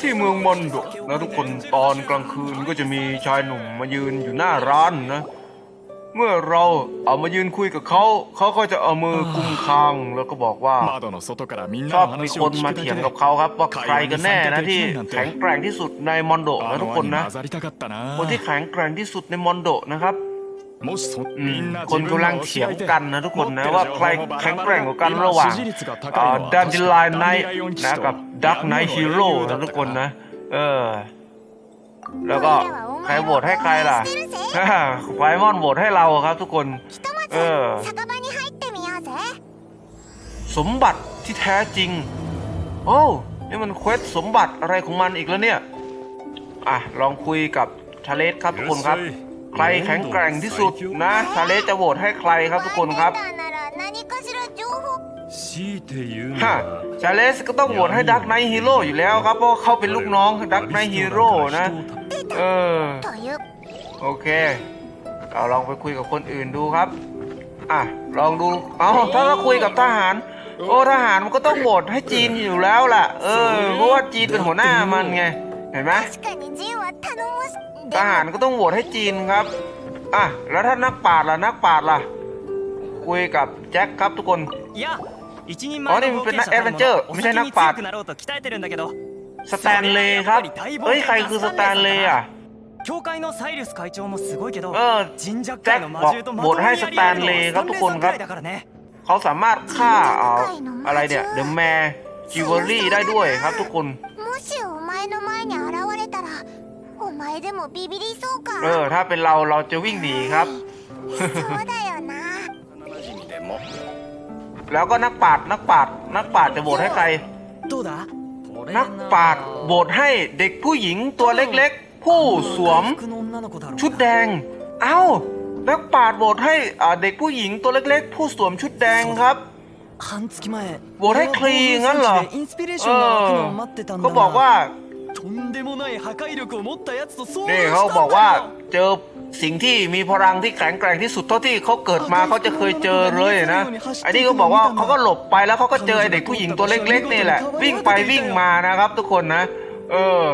ที่เมืองมอนโดะนะทุกคนตอนกลางคืนก็จะมีชายหนุ่มมายืนอยู่หน้าร้านนะ เมื่อเราเอามายืนคุยกับเขาเขาก็จะเอามือกุมคางแล้วก็บอกว่าชอบมีคนมาเถียงกับเขาครับว่าใครกันแน่นะที่แข็งแกร่งที่สุดในมอนโดะนะทุกคนนะคนที่แข็งแกร่งที่สุดในมอนโดนะครับ คนกำลังเถียงกันนะทุกคนนะว่าใครแข็งแกร่งกว่ากันระหว่างเดนจิไลน์ไนท์นะกับดักไนท์ฮีโร่นะทุกคนนะ เออ แล้วก็ใครโหวตให้ใครล่ะไฟมอนโหวตให้เราครับทุกคน เออ สมบัติที่แท้จริง โอ้นี่มันเควสสมบัติอะไรของมันอีกแล้วเนี่ย อะ ลองคุยกับชาเลสครับทุกคนครับ ใครแข็งแกร่งที่สุดนะทาเลจะโหวตให้ใครครับทุกคนครับฮะชาเลสก็ต้องโหวตให้ดักไนฮีโร่อยู่แล้วครับเพราะเขาเป็นลูกน้องดักไนฮีโร่นะ เออ โอเค เราลองไปคุยกับคนอื่นดูครับ อะ ลองดู เอาถ้าเราคุยกับทหาร โอ้ทหารมันก็ต้องโหวตให้จีนอยู่แล้วล่ะ เออ เพราะว่าจีนเป็นหัวหน้ามันไง เห็นไหม 確かにジンは頼もし ทหารก็ต้องโหวตให้จีนครับ อ่ะ แล้วถ้านักปราชญ์ล่ะ นักปราชญ์ล่ะ คุยกับแจ็คครับทุกคน いや一人あ前れの冒険者エヴァンジェルおみたいな先に強くなろうと鍛えてるんだけど สแตนเลย์ครับ เฮ้ย ใครคือสแตนเลย์อ่ะ 教会のサイルス会長もすごいけど เออ 神ジャッカイの魔獣とまともにやり合えるのは3連鎖くらいだからね เขาสามารถฆ่าเอาอะไรเนี่ย เดอะแมร์จิวเวลรี่ได้ด้วยครับทุกคน もしお前の前に現れたら お前でもビビりそうか เออ ถ้าเป็นเราเราจะวิ่งหนีครับ そうだよなแล้วก็นักปราชญ์นักปราชญ์นักปราชญ์จะโหวตให้ใคร どうだ นักปราชญ์โหวตให้เด็กผู้หญิงตัวเล็กๆ ผู้สวม 服の女の子だろうな ชุดแดง เอ้า นักปราชญ์โหวตให้อ่าเด็กผู้หญิงตัวเล็กๆ ผู้สวมชุดแดงครับ 半月前ボレクリーงั้นเหรอ インスピレーションが湧くのを待ってたんだ ก็บอกว่า とんでもない破壊力を持ったやつと遭遇 นี่ した เขา ん บอกว่า だよ เจอสิ่งที่มีพลังที่แข็งแกร่งที่สุดเท่าที่เขาเกิดมาเขาจะเคยเจอเลยนะไอ้นี่ก็บอกว่าเขาก็หลบไปแล้วเขาก็เจอไอ้เด็กผู้หญิงตัวเล็กๆนี่แหละ วิ่งไปวิ่งมานะครับ ทุกคนนะ เออ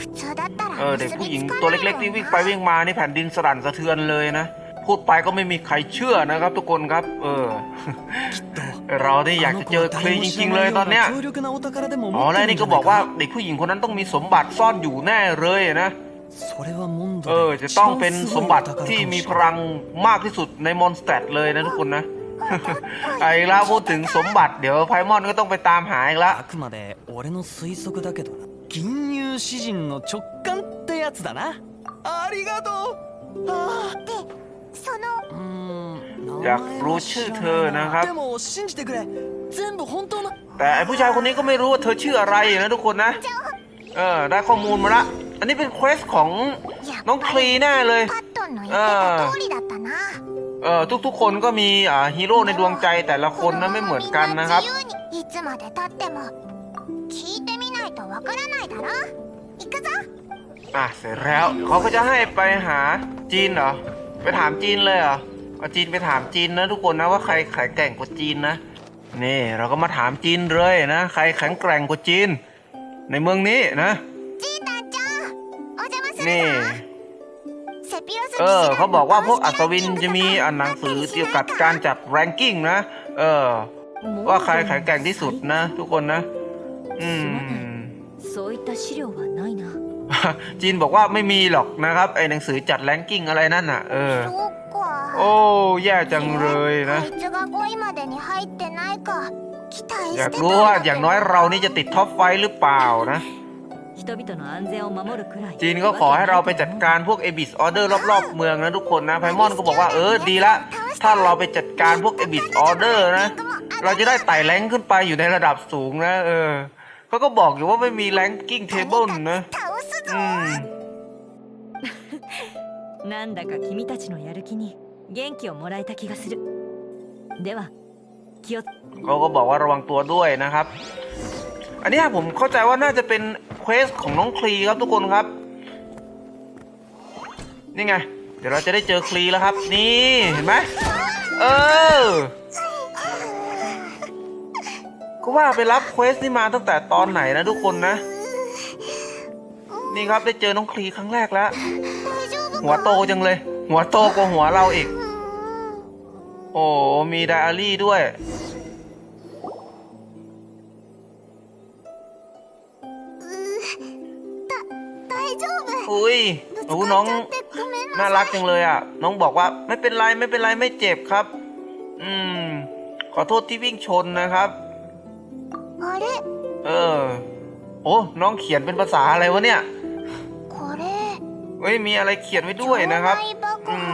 普通だったら เออเด็ก 結 ผู้หญิง びつか ตัว ない เล็กๆที่ もん วิ่ง な ไปวิ่งมานี่แผ่นดินสลั่นสะเทือนเลยนะ พูดไปก็ไม่มีใครเชื่อนะครับ ทุกคนครับ เออ เราได้อยากจะเจอคลีจริง ๆ เลยตอนเนี้ย 強力なお宝でも อ๋อ 持っ แล้ว てる นี่ んじ ก็ ゃ บ な อย กว่า か เด็กผู้หญิงคนนั้นต้องมีสมบัติซ่อนอยู่แน่เลยนะ それはモンド เออ จะต้องเป็นสมบัติที่มีพลังมากที่สุดในมอนสเตตเลยนะทุกคนนะ ไอ้ละพูดถึงสมบัติเดี๋ยวไพมอนก็ต้องไปตามหาอีกละ あくまで俺の推測だけどな銀融詩人の直感ってやつだなありがとうあで そのーうーんอยากรู้ชื่อเธอนะครับ でも信じてくれ全部本当の แต่ไอ้ผู้ชายคนนี้ก็ไม่รู้ว่าเธอชื่ออะไรนะทุกคนนะ เออ ได้ข้อมูลมาละ อันนี้เป็นเควสของ やっ น้อง ぱ คลี り แน่เลย パットンの言ってた通りだったな เออ ทุกๆ คนก็มีอ่าฮีโร่ในดวงใจแต่ละคนนะไม่เหมือนกันนะครับ 自由にいつまでたっても聞いてみないとわからないだろ行くぞ อ่ะเสร็จแล้วเขาก็จะให้ไปหาจีนเหรอ ไปถามจีนเลยเหรอเอาจีนไปถามจีนนะทุกคนนะว่าใครแข็งแกร่งกว่าจีนนะ นี่เราก็มาถามจีนเลยนะ ใครแข็งแกร่งกว่าจีน ในเมืองนี้นะ จีตันจ้าโอจะมานี่ เออเขาบอกว่าพวกอัศวินจะมีอันหนังสือเกี่ยวกับการจัดแรงกิ้งนะ เออ ว่าใครแข็งแกร่งที่สุดนะ ทุกคนนะ อืม จีนบอกว่าไม่มีหรอกนะครับ ไอหนังสือจัดแรงกิ้งอะไรนั่นน่ะ เออ โอ้แย่จังเลยนะอยากรู้ว่าอย่างน้อยเรานี่จะติดท็อปไฟหรือเปล่านะจีนก็ขอให้เราไปจัดการพวกเอบิสออเดอร์รอบๆเมืองนะทุกคนนะไพมอนก็บอกว่าเออดีละ ถ้าเราไปจัดการพวกเอบิสออเดอร์นะ เราจะได้ไต่แรงขึ้นไปอยู่ในระดับสูงนะ เออ เขาก็บอกอยู่ว่าไม่มีแรงกิ้งเทเบิลนะ 倒すぞ อืม なんだか君たちのやる気に元気をもらえた気がするでは気を เขาก็บอกว่าระวังตัวด้วยนะครับ อันเนี้ยผมเข้าใจว่าน่าจะเป็นเควสของน้องคลีครับทุกคนครับ นี่ไง เดี๋ยวเราจะได้เจอคลีแล้วครับ นี่เห็นไหมเออ ก็ว่าไปรับเควสนี่มาตั้งแต่ตอนไหนนะทุกคนนะ นี่ครับได้เจอน้องคลีครั้งแรกแล้ว หัวโตจังเลย หัวโตกว่าหัวเราอีก โอ้มีไดอารี่ด้วย อุ้ยโอ้น้องน่ารักจังเลยอะ น้องบอกว่าไม่เป็นไรไม่เป็นไรไม่เจ็บครับ อืม ขอโทษที่วิ่งชนนะครับ あれ เออ โอ้ น้องเขียนเป็นภาษาอะไรวะเนี่ย これ เฮ้ย มีอะไรเขียนไว้ด้วยนะครับ 場内爆破は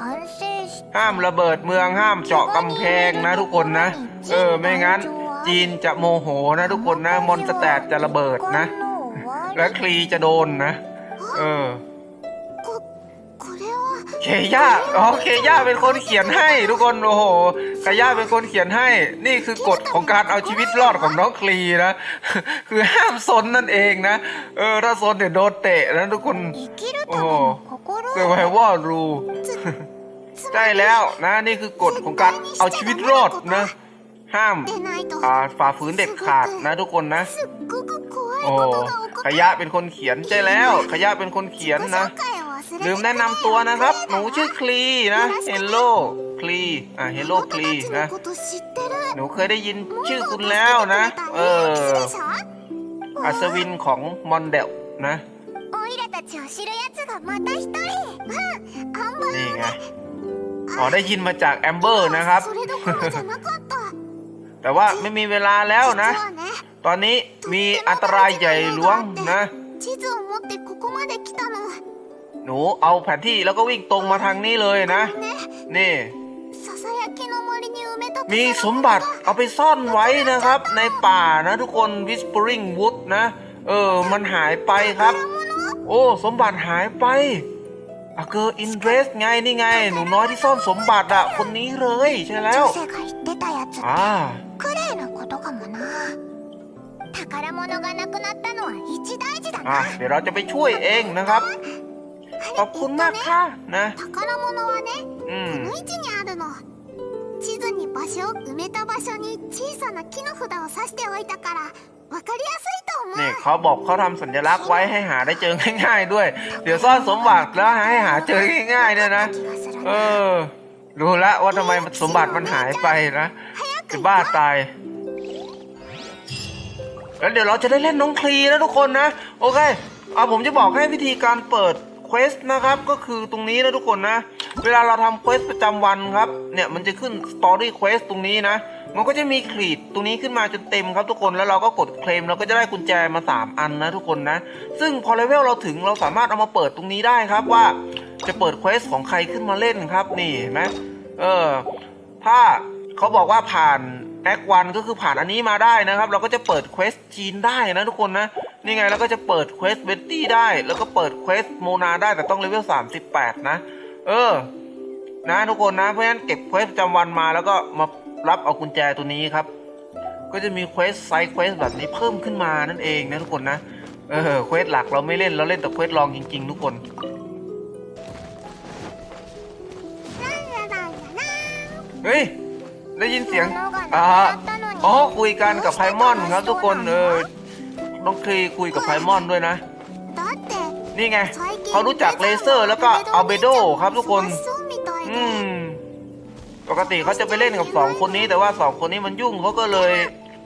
反省して ห้ามระเบิดเมืองห้ามเจาะกำแพงนะทุกคนนะ เออ ไม่งั้น จีนจะโมโหนะทุกคนนะ มอนสแตดจะระเบิดนะ และคลีจะโดนนะ เออ ここれは เคย่าอ๋อเคย่าเป็นคนเขียนให้ทุกคนโอ้โหเคย่าเป็นคนเขียนให้ นี่คือกฎของการเอาชีวิตรอดของน้องคลีนะ คือห้ามซนนั่นเองนะ เออถ้าซนเดี๋ยวโดนเตะนะทุกคน โอ้โหเซอร์ไวว่ารูใช่แล้วนะนี่คือกฎของการเอาชีวิตรอดนะ ห้ามฝ่าฝืนเด็ดขาดนะทุกคนนะโอ้ขยะเป็นคนเขียนใช่แล้ว ขยะเป็นคนเขียนนะ ลืมแนะนำตัวนะครับ หนูชื่อคลีนะเฮลโลคลีอะเฮลโลคลีนะ หนูเคยได้ยินชื่อคุณแล้วนะ เออ อัศวินของมอนเดลนะนี่ไงอ๋อได้ยินมาจากแอมเบอร์นะครับ แต่ว่าไม่มีเวลาแล้วนะ ตอนนี้มีอันตรายใหญ่หลวงนะ นูเอาแผนที่แล้วก็วิ่งตรงมาทางนี้เลยนะ นี่ มีสมบัติเอาไปซ่อนไว้นะครับ ในป่านะทุกคน Whispering Wood นะ เออ มันหายไปครับ โอ้ สมบัติหายไปอะเกอร์อินเดรสไงนี่ไง หนูน้อยที่ซ่อนสมบัติอะคนนี้เลยใช่แล้วอ่าเดี๋ยวเราจะไปช่วยเองนะครับ ขอบคุณมากค่ะนะ 宝物はね อืม この位置にあるの地図に場所を埋めた場所に小さな木の札を刺しておいたからわかりやすいと思う นี่เขาบอกเขาทำสัญลักษณ์ไว้ให้หาได้เจอง่ายๆด้วย เดี๋ยวซ่อนสมบัติแล้วให้หาเจอง่ายๆเนี่ยนะ 気がする เอ な อ รู้แล้วว่าทำไมสมบัติมันหายไปนะ จะบ้าตาย แล้วเดี๋ยวเราจะได้เล่นน้องคลีนะทุกคนนะ โอเคเอาผมจะบอกให้วิธีการเปิด เควสนะครับก็คือตรงนี้นะทุกคนนะ เวลาเราทำเควสประจำวันครับเนี่ยมันจะขึ้นสตอรี่เควสตรงนี้นะ มันก็จะมีคลีดตรงนี้ขึ้นมาจนเต็มครับทุกคนแล้วเราก็กดเคลมเราก็จะได้กุญแจมา 3 อันนะทุกคนนะ ซึ่งพอเลเวลเราถึงเราสามารถเอามาเปิดตรงนี้ได้ครับว่าจะเปิดเควสของใครขึ้นมาเล่นครับนี่เห็นไหมเออถ้าเขาบอกว่าผ่านแอควันก็คือผ่านอันนี้มาได้นะครับ เราก็จะเปิดเควสจีนได้นะทุกคนนะ นี่ไงแล้วก็จะเปิดเควสเบตตี้ได้ แล้วก็เปิดเควสโมนาได้แต่ต้องเลเวล38 นะ เออ นะทุกคนนะ เพราะฉะนั้นเก็บเควสประจำวันมาแล้วก็มารับเอากุญแจตัวนี้ครับ ก็จะมีเควสไซด์เควสแบบนี้เพิ่มขึ้นมานั่นเองนะทุกคนนะ เออเควสหลักเราไม่เล่นเราเล่นแต่เควสรองจริง ๆ ทุกคนเฮ้ยได้ยินเสียงอ่าอ๋อคุยกันกับไพมอนครับทุกคนเออ น้องคลีคุยกับไพมอนด้วยนะ だって นี่ไง 最近 เขารู้จักเลเซอร์แล้วก็อัลเบโดครับทุกคน 忙しそうみたい อื で ม ปกติเขาจะไปเล่นกับสองคนนี้ แต่ว่าสองคนนี้มันยุ่งเขาก็เลย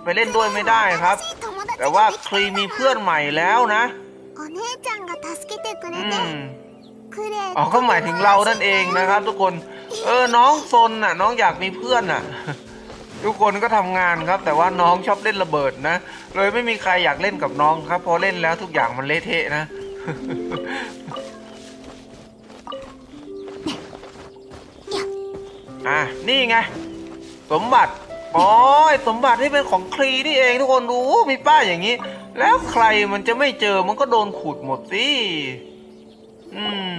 ไปเล่นด้วยไม่ได้ครับ 友達 แต่ว่า ができ คลีมีเพื่อนใหม่แล้วนะ お姉ちゃんが助けてくれ อื て ม クレイ อ๋อก็หมายถึงเรานั่นเองนะครับ ทุกคน เออ น้องซนน่ะ น้องอยากมีเพื่อนน่ะ ทุกคนก็ทำงานครับ แต่ว่าน้องชอบเล่นระเบิดนะ เลยไม่มีใครอยากเล่นกับน้องครับ พอเล่นแล้วทุกอย่างมันเละเทะนะ อะ นี่ไง สมบัติอ๋อไอ้สมบัติที่เป็นของคลีนี่เองทุกคนดูมีป้ายอย่างนี้ แล้วใครมันจะไม่เจอมันก็โดนขุดหมดสิ อืม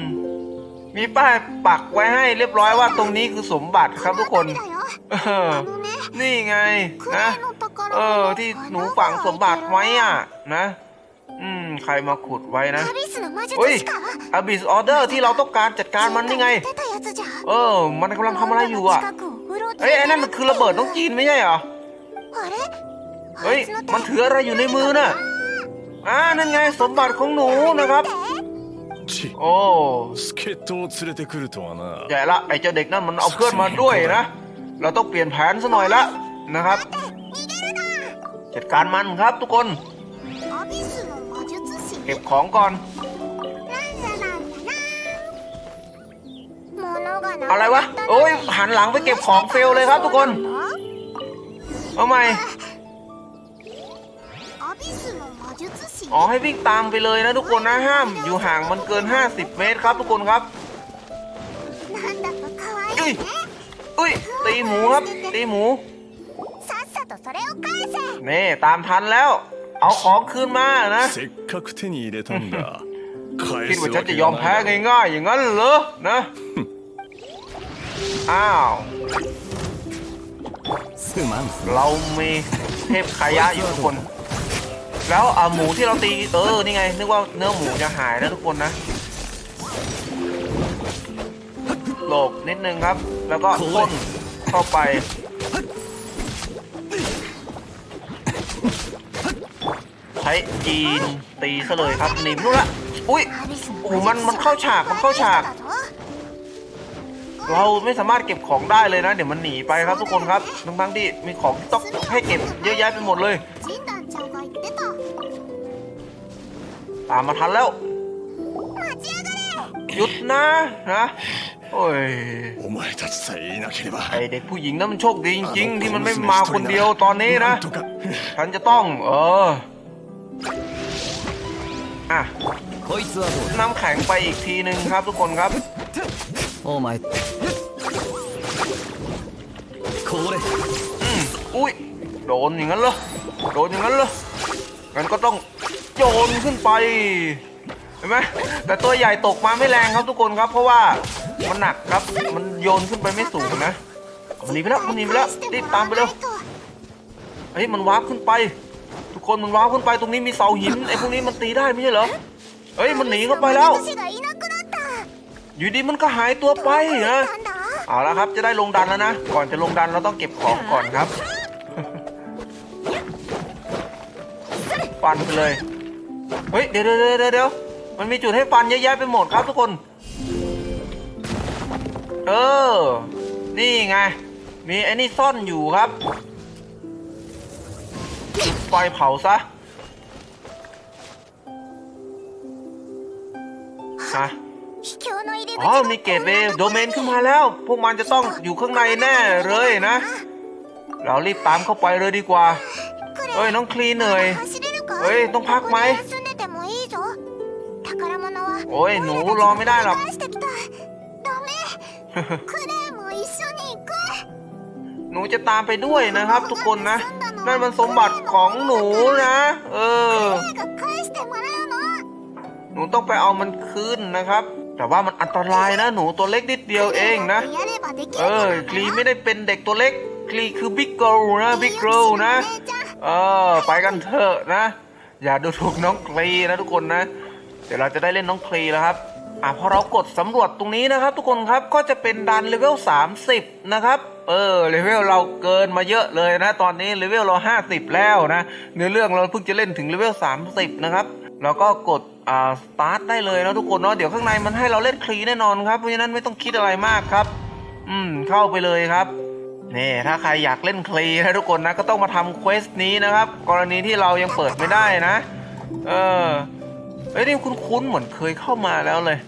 มีป้ายปักไว้ให้เรียบร้อยว่าตรงนี้คือสมบัติครับทุกคนนี่ไงนะเออ ที่หนูฝังสมบัติไว้อะ นะ อืม ใครมาขุดไว้นะอุ้ยอาบิสออเดอร์ที่เราต้องการจัดการมันนี่ไง เออ มันกำลังทำอะไรอยู่อะเอ้ยไอ้นั่นมันคือระเบิดต้องจีนไม่ใช่เหรอเฮ้ย มันถืออะไรอยู่ในมือน่ะอ่านั่นไงสมบัติของหนูนะครับ โอ้ 助っ人を連れてくるとはな ใหญ่ละไอ้เจ้าเด็กนั่นมันเอาเพื่อนมาด้วยนะ เราต้องเปลี่ยนแผนซะหน่อยละนะครับ จัดการมันครับทุกคน アビスの魔術師 เก็บของก่อน なんだなんだな物がな อะไรวะ โอ้ยหันหลังไปเก็บของเฟลเลยครับทุกคน เอาใหม่ อ๋อให้วิ่งตามไปเลยนะทุกคนนะห้ามอยู่ห่างมันเกิน 50 เมตรครับ ทุกคนครับอุ้ยอุ้ยตีหมูครับ ตีหมูนี่ตามทันแล้ว เอาของคืนมานะคิดว่าฉันจะยอมแพ้ง่ายๆอย่างนั้นเหรอนะอ้าวเรามีเทพขยะอยู่ทุกคน แล้วหมูที่เราตีเออนี่ไงนึกว่าเนื้อหมูจะหายนะทุกคนนะหลบนิดนึงครับ แล้วก็ต้นเข้าไป ใช้จีนตีซะเลยครับหนีมนู่ละอุ้ยโอ้มันมันเข้าฉากมันเข้าฉาก เราไม่สามารถเก็บของได้เลยนะ เดี๋ยวมันหนีไปครับทุกคนครับทั้งๆที่มีของต้องให้เก็บเยอะแยะไปหมดเลย ジンダンちゃんが言ってた ตามมาทันแล้ว 待ちやがれ หยุดนะนะ โอ้ย お前たちさえいなければ ไอเด็กผู้หญิงนั้นมันโชคดีจริงๆ ที่มันไม่มาคนเดียวตอนนี้นะ なんとか ฉันจะต้อง เออ อ่ะ こいつはどうだ น้ำแข็งไปอีกทีหนึ่งครับทุกคนครับ お前これ อืมอุ้ย โดนอย่างนั้นเหรอ โดนอย่างนั้นเลยองั้นก็ต้องโยนขึ้นไป เห็นไหมแต่ตัวใหญ่ตกมาไม่แรงครับทุกคนครับ เพราะว่ามันหนักครับ มันโยนขึ้นไปไม่สูงนะ มันหนีไปแล้ว มันหนีไปแล้ว รีบตามไปเร็วเฮ้ยมันว้าร์ขึ้นไป ทุกคนมันว้าร์ขึ้นไป ตรงนี้มีเสาหินไอ้พวกนี้มันตีได้ไม่ใช่เหรอ เฮ้ยมันหนีเข้าไปแล้ว อยู่ดีมันก็หายตัวไปนะเอาละครับ จะได้ลงดันแล้วนะ ก่อนจะลงดันเราต้องเก็บของก่อนครับ ฟันไปเลย เฮ้ย เดี๋ยวเดี๋ยวเดี๋ยวเดี๋ยวมันมีจุดให้ฟันเยอะแยะไปหมดครับทุกคน เออ นี่ไง มีไอ้นี่ซ่อนอยู่ครับไฟเผาซะฮะอ๋อมีเกตเวโดเมนขึ้นมาแล้ว พวกมันจะต้องอยู่ข้างในแน่เลยนะ เรารีบตามเข้าไปเลยดีกว่าเฮ้ย น้องคลีเหนื่อย เฮ้ยต้องพักไหมโอ้ยหนูรอไม่ได้หรอกหนูจะตามไปด้วยนะครับ ทุกคนนะ นั่นมันสมบัติของหนูนะ เออ หนูต้องไปเอามันคืนนะครับ แต่ว่ามันอันตรายนะ หนูตัวเล็กนิดเดียวเองนะ เออคลีไม่ได้เป็นเด็กตัวเล็กคลีคือบิ๊กเกิลนะบิ๊กเกิลนะ เออ ไปกันเถอะนะ อย่าดูถูกน้องคลีนะทุกคนนะ เดี๋ยวเราจะได้เล่นน้องคลีแล้วครับอะพอเรากดสำรวจตรงนี้นะครับ ทุกคนครับก็จะเป็นดันเลเวล30 นะครับ เออเลเวลเราเกินมาเยอะเลยนะ ตอนนี้เลเวลเรา 50 แล้วนะเนื้อเรื่องเราเพิ่งจะเล่นถึงเลเวล30 นะครับแล้วก็กดอ่าสตาร์ทได้เลยนะทุกคนเนาะเดี๋ยวข้างในมันให้เราเล่นคลีแน่นอนครับเพราะฉะนั้นไม่ต้องคิดอะไรมากครับ อืมเข้าไปเลยครับ นี่ถ้าใครอยากเล่นคลีนะทุกคนนะก็ต้องมาทำเควสนี้นะครับ กรณีที่เรายังเปิดไม่ได้นะ เออเอ้ยนี่คุ้นๆเหมือนเคยเข้ามาแล้วเลย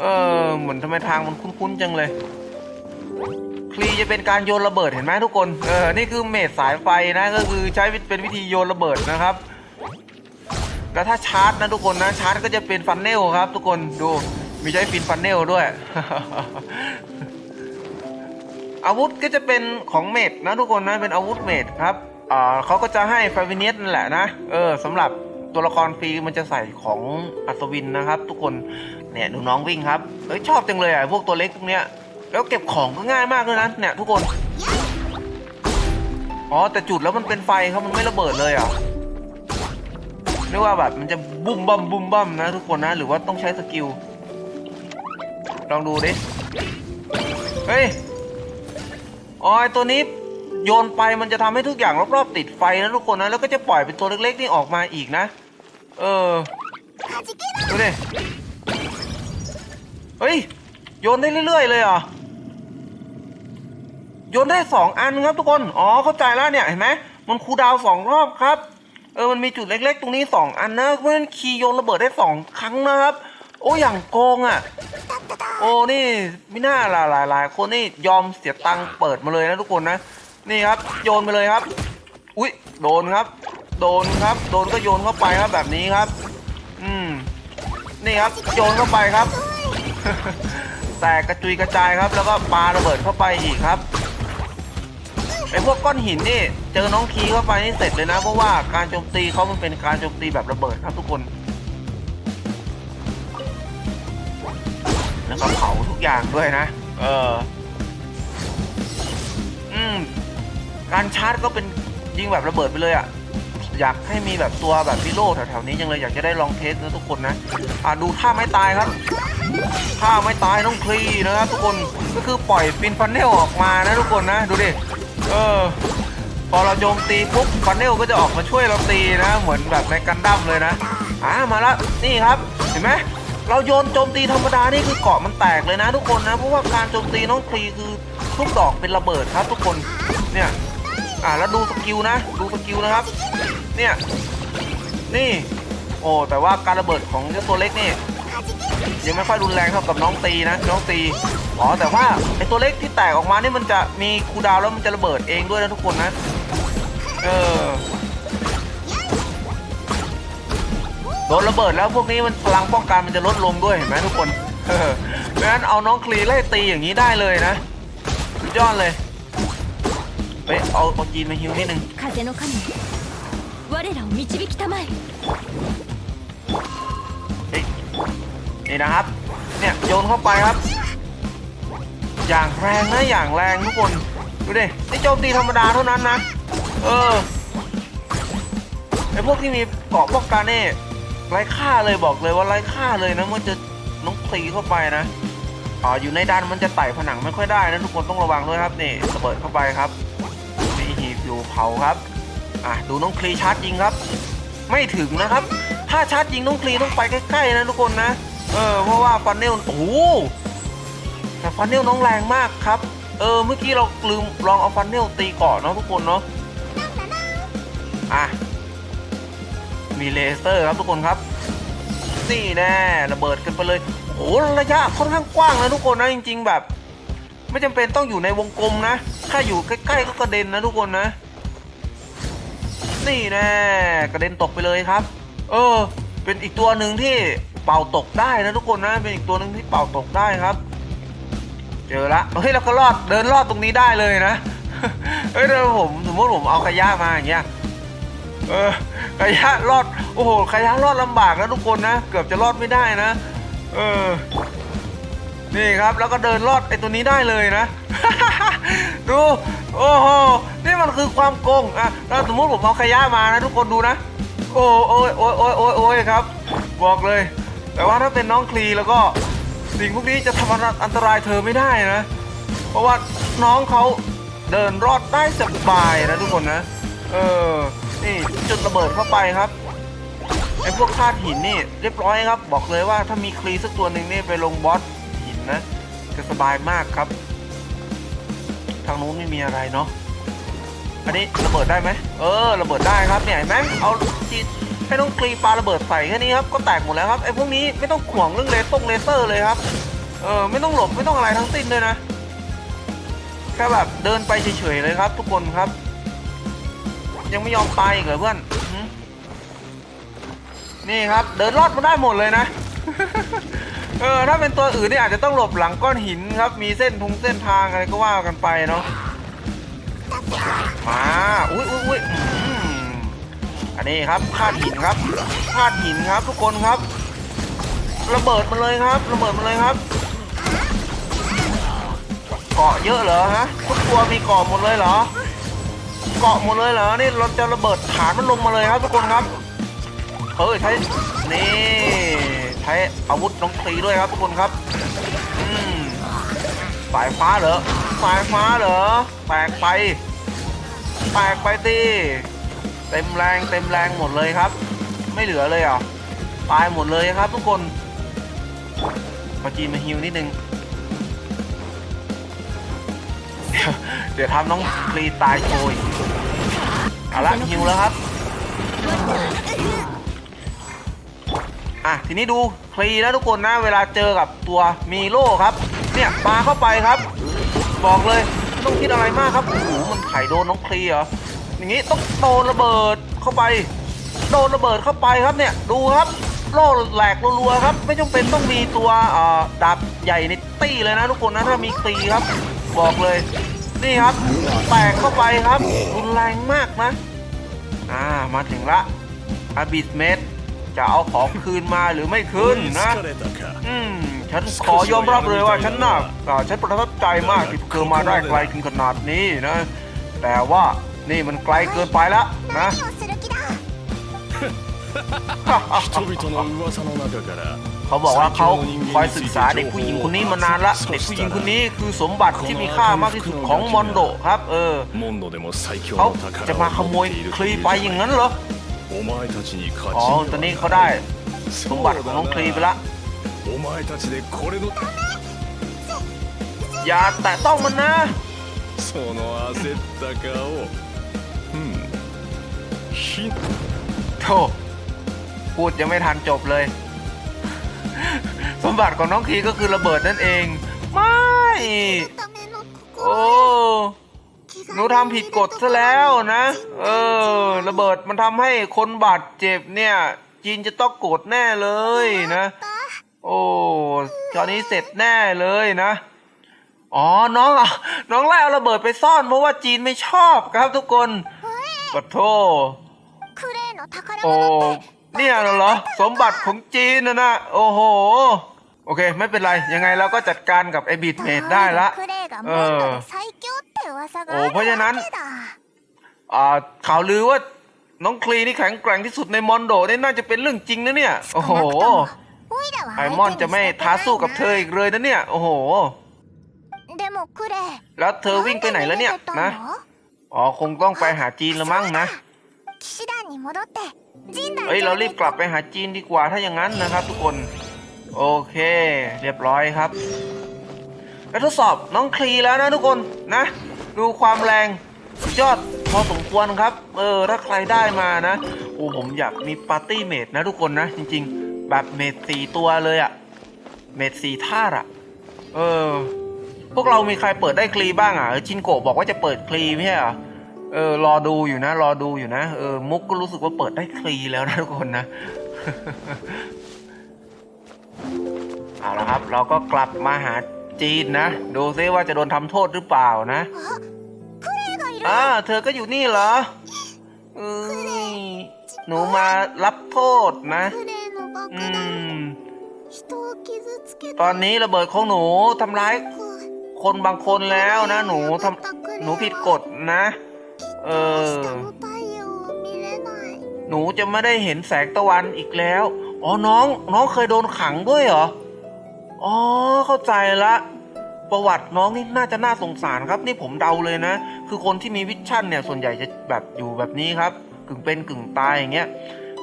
เออเหมือนทำไมทางมันคุ้นๆจังเลยคลีจะเป็นการโยนระเบิดเห็นไหมทุกคน เออ นี่คือเมดสายไฟนะก็คือใช้เป็นวิธีโยนระเบิดนะครับ แล้วถ้าชาร์จนะทุกคนนะชาร์จก็จะเป็นฟันเนลครับ ทุกคนดูมีใช้ฟินฟันเนลด้วย อาวุธก็จะเป็นของเมดนะทุกคนนะเป็นอาวุธเมดครับอ่าเขาก็จะให้ฟาวิเนียสนั่นแหละนะเออสำหรับตัวละครฟรีมันจะใส่ของอัศวินนะครับ ทุกคนเนี่ยดูน้องวิ่งครับเฮ้ยชอบจังเลยอะพวกตัวเล็กพวกเนี้ยแล้วเก็บของก็ง่ายมากเลยนะเนี่ยทุกคนอ๋อแต่จุดแล้วมันเป็นไฟครับมันไม่ระเบิดเลยอะนึกว่าแบบมันจะบุ้มบั่มบุ้มบั่มนะทุกคนนะ หรือว่าต้องใช้สกิลลองดูดิเฮ้ย อ๋อตัวนี้โยนไปมันจะทำให้ทุกอย่างรอบๆติดไฟนะทุกคนนะแล้วก็จะปล่อยเป็นตัวเล็กๆนี่ออกมาอีกนะ เออดูดิเฮ้ยโยนได้เรื่อยๆเลยเหรอโยนได้สองอันครับทุกคนอ๋อเข้าใจแล้วเนี่ยเห็นไหมมันคูดาวสองรอบครับเออมันมีจุดเล็กๆ ตรงนี้สองอันนะเพราะฉะนั้นคีโยนระเบิดได้สองครั้งนะครับ โอ้อย่างโกงอะ โอ้นี่ไม่น่าหลายหลายหลายคนนี่ยอมเสียตังค์เปิดมาเลยนะทุกคนนะ นี่ครับ โยนไปเลยครับ อุ๊ยโดนครับ โดนครับ โดนก็โยนเข้าไปครับแบบนี้ครับ อืม นี่ครับ โยนเข้าไปครับ แตกกระจุยกระจายครับ แล้วก็ปาระเบิดเข้าไปอีกครับไอพวกก้อนหินนี่เจอน้องคีเข้าไปนี่เสร็จเลยนะ เพราะว่าการโจมตีเขามันเป็นการโจมตีแบบระเบิดครับทุกคน แล้วก็เผาทุกอย่างด้วยนะ เออ อืม การชาร์จก็เป็นยิงแบบระเบิดไปเลยอะ่ะ อยากให้มีแบบตัวแบบพิโลแถวๆนี้จังเลยอยากจะได้ลองเทสนะทุกคนนะ อ่าดูท่าไม้ตายครับท่าไม้ตายน้องคลีนะครับทุกคนก็คือปล่อยฟินฟันเนลออกมานะทุกคนนะ ดูดิ เออพอเราโจมตีปุ๊บฟันเนลก็จะออกมาช่วยเราตีนะ เหมือนแบบในกันดั้มเลยนะอ่ามาแล้วนี่ครับ เห็นไหม เราโยนโจมตีธรรมดานี่คือเกาะมันแตกเลยนะทุกคนนะ เพราะว่าการโจมตีน้องคลีคือทุกดอกเป็นระเบิดครับทุกคน เนี่ย อ่าแล้วดูสกิลนะ ดูสกิลนะครับ เนี่ย นี่ โอ้ แต่ว่าการระเบิดของเจ้าตัวเล็กนี่ยังไม่ค่อยรุนแรงเท่ากับน้องตีนะ น้องตี อ๋อ แต่ว่าไอตัวเล็กที่แตกออกมานี่มันจะมีคูดาวแล้วมันจะระเบิดเองด้วยนะทุกคนนะ เออ ดนระเบิดแล้วพวกนี้มันพลังป้องกันมันจะลดลงด้วยเห็นไหมทุกคนเพราะงั้นเอาน้องคลีไล่ตีอย่างนี้ได้เลยนะสุยอดเลยไปเอาเอาจีนมาฮิวนิดนึงนี่นะครับ เนี่ยโยนเข้าไปครับ อย่างแรงนะอย่างแรงทุกคนดูดินี่โจมตีธรรมดาเท่านั้นนะ เออไอพวกที่มีเกาะป้องกันเนี่ย ไร้ค่าเลยบอกเลยว่าไร้ค่าเลยนะเมื่อจะน้องตีเข้าไปนะอ๋ออยู่ในด้านมันจะไต่ผนังไม่ค่อยได้นะทุกคนต้องระวังด้วยครับนี่ระเบิดเข้าไปครับมีหีบอยู่เผาครับอะดูน้องคลีชาร์จยิงครับ ไม่ถึงนะครับ ถ้าชาร์จยิงน้องคลีต้องไปใกล้ๆนะทุกคนนะเออเพราะว่าฟันเนลโอ้โหแต่ฟันเนลน้องแรงมากครับ เออเมื่อกี้เราลืมลองเอาฟันเนลตีก่อนเนาะทุกคนเนาะอะ มีเลเซอร์ครับทุกคนครับนี่แน่ระเบิดกันไปเลยโอ้ระยะค่อนข้างกว้างนะทุกคนนะจริง ๆ แบบ ไม่จำเป็นต้องอยู่ในวงกลมนะแค่อยู่ใกล้ๆก็กระเด็นนะทุกคนนะ นี่แน่กระเด็นตกไปเลยครับ เออ เป็นอีกตัวหนึ่งที่เป่าตกได้นะทุกคนนะเป็นอีกตัวหนึ่งที่เป่าตกได้ครับ เจอละเฮ้ยเราก็รอดเดินรอดตรงนี้ได้เลยนะเฮ้ยถ้าผมสมมติผมเอาขยะมาอย่างเงี้ย เออขยะรอด โอ้โหขยะรอดลำบากนะทุกคนนะ เกือบจะรอดไม่ได้นะ เออ นี่ครับแล้วก็เดินรอดไอ้ตัวนี้ได้เลยนะ ดู โอ้โห นี่มันคือความโกงอะถ้าสมมติผมเอาขยะมานะทุกคนดูนะ โอ้โอ้ยโอ้ยโอ้ยโอ้ยโอ้ยครับ บอกเลย แต่ว่าถ้าเป็นน้องคลีแล้วก็สิ่งพวกนี้จะทำอันตรายเธอไม่ได้นะ เพราะว่าน้องเขาเดินรอดได้สบายนะทุกคนนะ เออ นี่จุดระเบิดเข้าไปครับไอ้พวกธาตุหินนี่เรียบร้อยครับ บอกเลยว่าถ้ามีคลีสักตัวหนึ่งนี่ไปลงบอสหินนะจะสบายมากครับ ทางนู้นไม่มีอะไรเนาะอันนี้ระเบิดได้ไหมเออระเบิดได้ครับเนี่ยเห็นไหมเอาจีให้น้องคลีปาระเบิดใส่แค่นี้ครับก็แตกหมดแล้วครับไอ้พวกนี้ไม่ต้องห่วงเรื่องเลเซอร์เลเซอร์เลยครับเออไม่ต้องหลบไม่ต้องอะไรทั้งสิ้นเลยนะแค่แบบเดินไปเฉยๆเลยครับ ทุกคนครับ ยังไม่ยอมตายอีกเหรอเพื่อนนี่ครับเดินรอดมาได้หมดเลยนะเออถ้าเป็นตัวอื่นนี่อาจจะต้องหลบหลังก้อนหินครับ มีเส้นทงเส้นทางอะไรก็ว่ากันไปเนาะมาอุ้ยอุ้ยอุ้ยอันนี้ครับคาดหินครับคาดหินครับทุกคนครับ ระเบิดมันเลยครับ ระเบิดมันเลยครับเกาะเยอะเหรอฮะทุกตัวมีเกาะหมดเลยเหรอ เกาะหมดเลยเหรอ นี่เราจะระเบิดฐานมันลงมาเลยครับทุกคนครับ เฮ้ยใช้ นี่ ใช้อาวุธน้องตีด้วยครับทุกคนครับ อืมสายฟ้าเหรอ สายฟ้าเหรอ แตกไป แตกไปสิเต็มแรงเต็มแรงหมดเลยครับ ไม่เหลือเลยอะ ตายหมดเลยครับทุกคนมาจีนมาฮิวนิดนึง ดี๋ยวเดี๋ยวทำน้องคลีตายโชยเอาละฮิวแล้วครับ อะ ทีนี้ดูคลีนะทุกคนนะ เวลาเจอกับตัวมีโล่ครับ เนี่ยปาเข้าไปครับ บอกเลยไม่ต้องคิดอะไรมากครับโอ้โหมันไถโดนน้องคลีเหรออย่างงี้ต้องโดนระเบิดเข้าไป โดนระเบิดเข้าไปครับเนี่ยดูครับโล่แหลกรัวๆครับ ไม่จำเป็นต้องมีตัวดาบใหญ่ในตี้เลยนะทุกคนนะถ้ามีคลีครับ บอกเลย นี่ครับ แตกเข้าไปครับ รุนแรงมากนะ อ่า มาถึงละอาบิสเมดจะเอาของคืนมาหรือไม่คืนนะ อืม ฉันขอยอมรับเลยว่าฉันน่าฉันประทับใจมากที่เธอมาได้ไกลถึงขนาดนี้นะ แต่ว่านี่มันไกลเกินไปแล้วนะ 人々の噂の中から เขาบอกว่าเขาคอยศึกษาเด็กผู้หญิงคนนี้มานานละ เด็กผู้หญิงคนนี้คือสมบัติที่มีค่ามากที่สุดของมอนโดครับ เออ モンドでも最強 เขา の จะ 宝 มา を ขโม 持っ ย ている คลีไปอย่างนั้นเหรอ お前たちに勝 อ๋อ ち ตอนนี้เขาได้สมบัติของน้องคลีไปละ お前たちでこれの อย่าแตะต้องมันนะ その焦った顔うんひ โธ่ พูดยังไม่ทันจบเลย สมบัติของน้องทีก็คือระเบิดนั่นเอง ไม่ โอ้หนูทำผิดกฎซะแล้วนะ เออ ระเบิดมันทำให้คนบาดเจ็บเนี่ย จีนจะต้องโกรธแน่เลยนะ โอ้ตอนนี้เสร็จแน่เลยนะ อ๋อ น้องอะน้องไล่เอาระเบิดไปซ่อนเพราะว่าจีนไม่ชอบครับทุกคนขอโทษโอ้ เนี่ยเหรอ สมบัติของจีนนะนะโอ้โห โอเค ไม่เป็นไร ยังไงเราก็จัดการกับไอบีดเมดได้ละ เออโอ้เพราะฉะนั้นอ่าข่าวลือว่าน้องคลีนี่แข็งแกร่งที่สุดในมอนโดนี่น่าจะเป็นเรื่องจริงนะเนี่ย โอ้โห ไอมอนจะไม่ท้าสู้กับเธออีกเลยนะเนี่ย โอ้โห แล้วเธอวิ่งไปไหนแล้วเนี่ยนะ อ๋อ คงต้องไปหาจีนละมั้งนะ เฮ้ยเรารีบกลับไปหาจีนดีกว่าถ้าอย่างนั้นนะครับ ทุกคนโอเค เรียบร้อยครับไปทดสอบน้องคลีแล้วนะทุกคนนะ ดูความแรงยอดพอสมควรครับ เออถ้าใครได้มานะโอ้ผมอยากมีปาร์ตี้เมดนะทุกคนนะ จริง ๆ แบบเมดสี่ตัวเลยอะเมดสี่ท่าอะเออ พวกเรามีใครเปิดได้คลีบ้างอะชินโกบอกว่าจะเปิดคลีไม่ใช่เหรอ เออรอดูอยู่นะ รอดูอยู่นะเออมุกก็รู้สึกว่าเปิดได้คลีแล้วนะทุกคนนะเอาละครับ เราก็กลับมาหาจีนนะ ดูซิว่าจะโดนทำโทษหรือเปล่านะอ่าเธอก็อยู่นี่เหรอเออหนูมารับโทษนะอืมตอนนี้ระเบิดของหนูทำร้ายคนบางคนแล้วนะ หนูทำหนูผิดกฎนะ เออหหนูจะไม่ได้เห็นแสงตะวันอีกแล้ว อ๋อ น้อง น้องเคยโดนขังด้วยเหรอ อ๋อ เข้าใจละ ประวัติน้องนี่น่าจะน่าสงสารครับ นี่ผมเดาเลยนะ คือคนที่มีวิชั่นเนี่ย ส่วนใหญ่จะแบบอยู่แบบนี้ครับ กึ่งเป็นกึ่งตายอย่างเงี้ย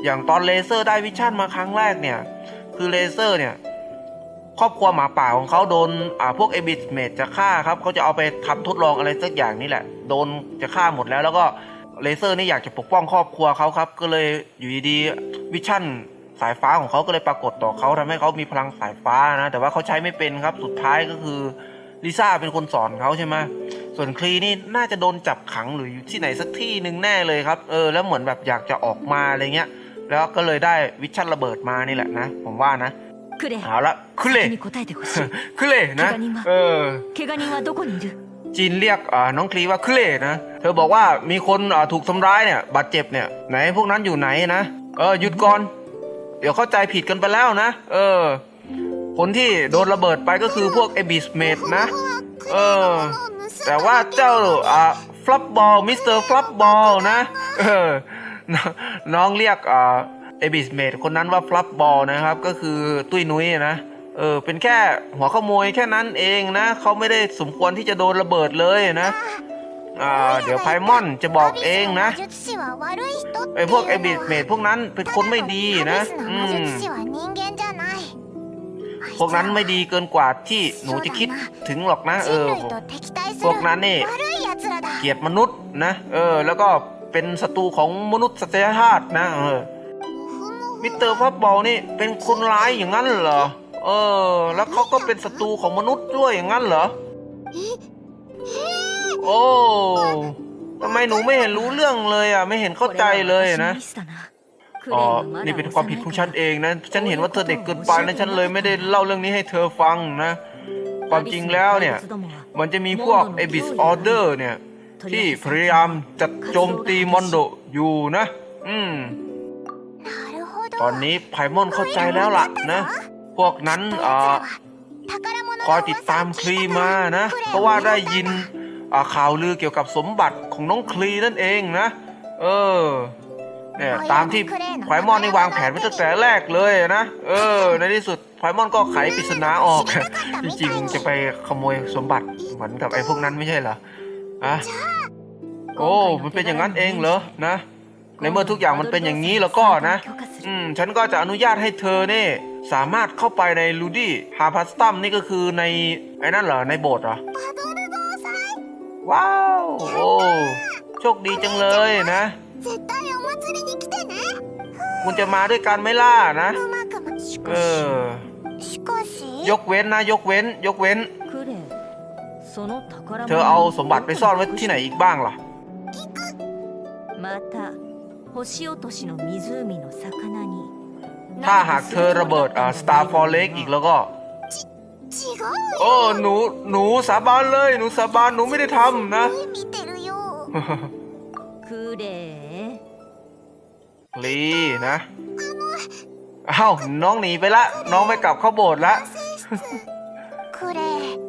อย่างตอนเลเซอร์ได้วิชั่นมาครั้งแรกเนี่ย คือเลเซอร์เนี่ย ครอบครัวหมาป่าของเขาโดนอ่าพวกเอบิสเมดจะฆ่าครับเขาจะเอาไปทำทดลองอะไรสักอย่างนี่แหละ โดนจะฆ่าหมดแล้ว แล้วก็เลเซอร์นี่อยากจะปกป้องครอบครัวเขาครับ ก็เลยอยู่ดีๆวิชั่นสายฟ้าของเขาก็เลยปรากฏต่อเขาทำให้เขามีพลังสายฟ้านะ แต่ว่าเขาใช้ไม่เป็นครับสุดท้ายก็คือลิซ่าเป็นคนสอนเขาใช่ไหมส่วนคลีนี่น่าจะโดนจับขังหรืออยู่ที่ไหนสักที่หนึ่งแน่เลยครับ เออแล้วเหมือนแบบอยากจะออกมาอะไรเงี้ย แล้วก็เลยได้วิชั่นระเบิดมานี่แหละนะ ผมว่านะ クレイ เอาละคุเล 先に答えてほしい คุเลนะ เออ 怪我人はどこにいる จีนเรียกอ่าน้องคลีว่าคุเลนะ เธอบอกว่ามีคนอ่าถูกทำร้ายเนี่ย บาดเจ็บเนี่ย ไหนพวกนั้นอยู่ไหนนะ เออ หยุดก่อน เดี๋ยวเข้าใจผิดกันไปแล้วนะ เออ คนที่โดนระเบิดไปก็คือพวกเอบิสเมดนะ クレイのものを盗んだ แต่ว่าเจ้าอ่าฟลับบอลมิสเตอร์ฟลับบอลนะ เออ น้องน้องเรียกอ่า เอบิสเมดคนนั้นว่าฟลับบอลนะครับ ก็คือตุ้ยนุ้ยนะเออเป็นแค่หัวขโมยแค่นั้นเองนะเขาไม่ได้สมควรที่จะโดนระเบิดเลยนะเดี๋ยวไพมอนจะบอกเองนะไอพวกเอบิสเมดพวกนั้นเป็นคนไม่ดีนะพวกนั้นไม่ดีเกินกว่าที่หนูจะคิดถึงหรอกนะ เออ พวกนั้นนี่เกลียดมนุษย์นะ เออ แล้วก็เป็นศัตรูของมนุษยชาตินะเออ มิสเตอร์ฟับบอลนี่เป็นคนร้ายอย่างนั้นเหรอ เออ แล้วเขาก็เป็นศัตรูของมนุษย์ด้วยอย่างนั้นเหรอ โอ้ ทำไมหนูไม่เห็นรู้เรื่องเลยอะ ไม่เห็นเข้าใจเลยนะอ๋อนี่เป็นความผิดของฉันเองนะ ฉันเห็นว่าเธอเด็กเกินไปนะฉันเลยไม่ได้เล่าเรื่องนี้ให้เธอฟังนะ ความจริงแล้วเนี่ย มันจะมีพวกไอบิสออเดอร์เนี่ย ที่พยายามจะโจมตีมอนโดอยู่นะ อืม ตอนนี้ไพมอนเข้าใจแล้วล่ะนะ พวกนั้นเอ่อคอยติดตามคลีมานะ เพราะว่าได้ยินข่าวลือเกี่ยวกับสมบัติของน้องคลีนั่นเองนะ เออเนี่ยตามที่ไพมอนได้วางแผนไว้ตั้งแต่แรกเลยนะเออ ในที่สุดไพมอนก็ไขปริศนาออกจริงๆจะไปขโมยสมบัติเหมือนกับไอ้พวกนั้นไม่ใช่เหรออะโอ้มันเป็นอย่างนั้นเองเหรอนะ ในเมื่อทุกอย่างมันเป็นอย่างนี้แล้วก็นะ อืม ฉันก็จะอนุญาตให้เธอเนี่สามารถเข้าไปในลูดี้ฮาพัสตัมนี่ก็คือในไอ้นั่นเหรอ ในโบสถ์เหรอ ว้าว โอ้ โชคดีจังเลยนะ คุณจะมาด้วยกันไม่ล่านะ เออ ยกเว้นนะ ยกเว้น ยกเว้น เธอเอาสมบัติไปซ่อนไว้ที่ไหนอีกบ้างล่ะ 星落としの湖の魚に ถ้าหากเธอระเบิดอ่า Star f o r l a k อีกแล้วก็ 違うよ โอ้ หนู หนูสาบานเลย หนูสาบาน หนูไม่ได้ทำนะ 見てるよクレイ ลีนะ อ้าว น้องหนีไปละ น้องไปกลับเข้าโบสถ์ละ クレイ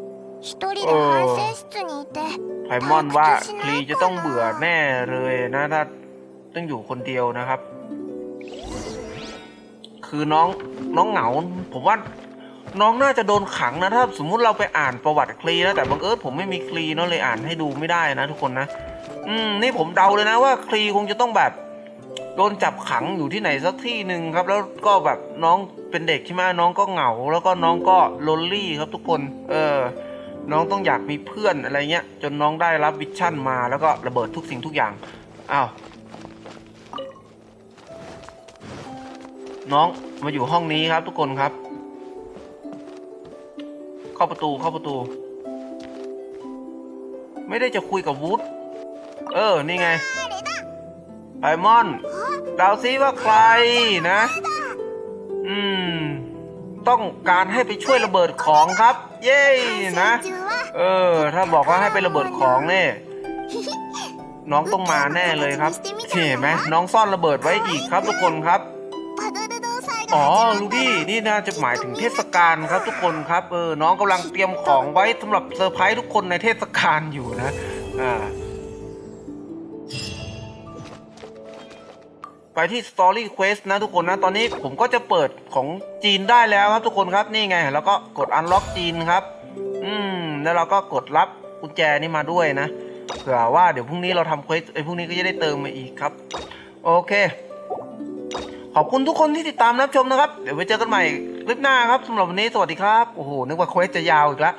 一人で反省室にいて ไพมอนว่าคลีจะต้องเบื่อแน่เลยนะถ้า ต้องอยู่คนเดียวนะครับ คือน้องน้องเหงา ผมว่าน้องน่าจะโดนขังนะถ้าสมมุติเราไปอ่านประวัติคลีนะแต่บังเอิญผมไม่มีคลีเนาะเลยอ่านให้ดูไม่ได้นะทุกคนนะ อืมนี่ผมเดาเลยนะว่าคลีคงจะต้องแบบโดนจับขังอยู่ที่ไหนสักที่หนึ่งครับ แล้วก็แบบน้องเป็นเด็กใช่ไหมน้องก็เหงา แล้วก็น้องก็โลนลี่ครับทุกคน เออ น้องต้องอยากมีเพื่อนอะไรเงี้ย จนน้องได้รับวิชั่นมาแล้วก็ระเบิดทุกสิ่งทุกอย่างอ้าว น้องมาอยู่ห้องนี้ครับทุกคนครับ เข้าประตูเข้าประตู ไม่ได้จะคุยกับวูดเออ นี่ไงไอมอนเดาซิว่าใครนะ อืม ต้องการให้ไปช่วยระเบิดของครับ เย้นะ เออ ถ้าบอกว่าให้ไประเบิดของเนี่ยน้องต้องมาแน่เลยครับเห็นไหมน้องซ่อนระเบิดไว้อีกครับทุกคนครับ อ๋อลูดี้นี่น่าจะหมายถึงเทศกาลครับทุกคนครับเออน้องกำลังเตรียมของไว้สำหรับเซอร์ไพรส์ทุกคนในเทศกาลอยู่นะอ่าไปที่ Story Quest นะทุกคนนะ ตอนนี้ผมก็จะเปิดของจีนได้แล้วครับทุกคนครับนี่ไง แล้วก็กดออล็อกจีนครับ อืม แล้วเราก็กดรับกุญแจนี้มาด้วยนะเผื่อว่าเดี๋ยวพรุ่งนี้เราทำเควสไอ้พรุ่งนี้ก็จะได้เติมมาอีกครับ โอเค ขอบคุณทุกคนที่ติดตามรับชมนะครับ เดี๋ยวไว้เจอกันใหม่คลิปหน้าครับสำหรับวันนี้สวัสดีครับ โอ้โห นึกว่าเควสจะยาวอีกแล้ว